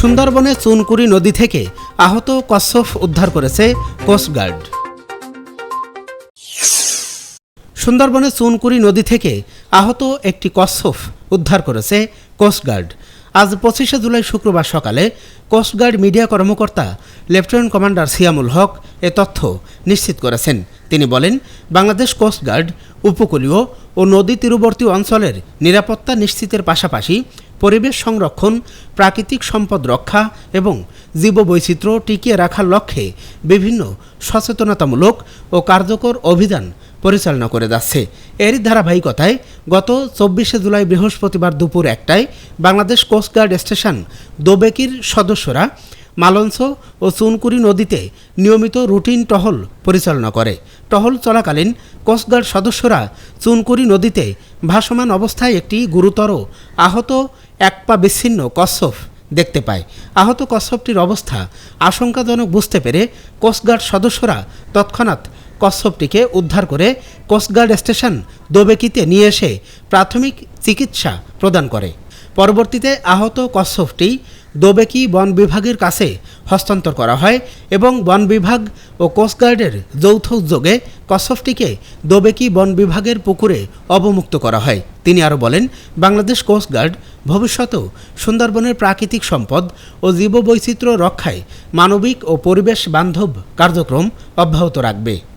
সুন্দরবনে চুনকুড়ি নদী থেকে আহত কচ্ছপ উদ্ধার করেছে কোস্টগার্ড সুন্দরবনে চুনকুড়ি নদী থেকে আহত একটি কচ্ছপ উদ্ধার করেছে কোস্টগার্ড আজ পঁচিশে জুলাই শুক্রবার সকালে কোস্টগার্ড মিডিয়া কর্মকর্তা লেফটেন্যান্ট কমান্ডার সিয়ামুল হক এ তথ্য নিশ্চিত করেছেন। তিনি বলেন, বাংলাদেশ কোস্টগার্ড উপকূলীয় ও নদী তীরবর্তী অঞ্চলের নিরাপত্তা নিশ্চিতের পাশাপাশি পরিবেশ সংরক্ষণ, প্রাকৃতিক সম্পদ রক্ষা এবং জীববৈচিত্র্য টিকিয়ে রাখার লক্ষ্যে বিভিন্ন সচেতনতামূলক ও কার্যকর অভিযান পরিচালনা করে যাচ্ছে। এরই ধারাবাহিকতায় গত চব্বিশে জুলাই বৃহস্পতিবার দুপুর একটায় বাংলাদেশ কোস্টগার্ড স্টেশন, দোবেকির সদস্যরা মালঞ্চ ও চুনকুরি নদীতে নিয়মিত রুটিন টহল পরিচালনা করে। টহল চলাকালীন কোস্টগার্ড সদস্যরা চুনকুরি নদীতে ভাসমান অবস্থায় একটি গুরুতর আহত এক পা বিচ্ছিন্ন কচ্ছপ দেখতে পায়। আহত কচ্ছপটির অবস্থা আশঙ্কাজনক বুঝতে পেরে কোস্টগার্ড সদস্যরা তৎক্ষণাৎ কচ্ছপটিকে উদ্ধার করে কোস্টগার্ড স্টেশন দোবেকিতে নিয়ে এসে প্রাথমিক চিকিৎসা প্রদান করে। পরবর্তীতে আহত কচ্ছপটি দোবেকি বন বিভাগের কাছে হস্তান্তর করা হয় এবং বন বিভাগ ও কোস্টগার্ডের যৌথ উদ্যোগে কচ্ছপটিকে দোবেকি বন বিভাগের পুকুরে অবমুক্ত করা হয়। তিনি আরও বলেন, বাংলাদেশ কোস্টগার্ড ভবিষ্যতেও সুন্দরবনের প্রাকৃতিক সম্পদ ও জীববৈচিত্র্য রক্ষায় মানবিক ও পরিবেশ বান্ধব কার্যক্রম অব্যাহত রাখবে।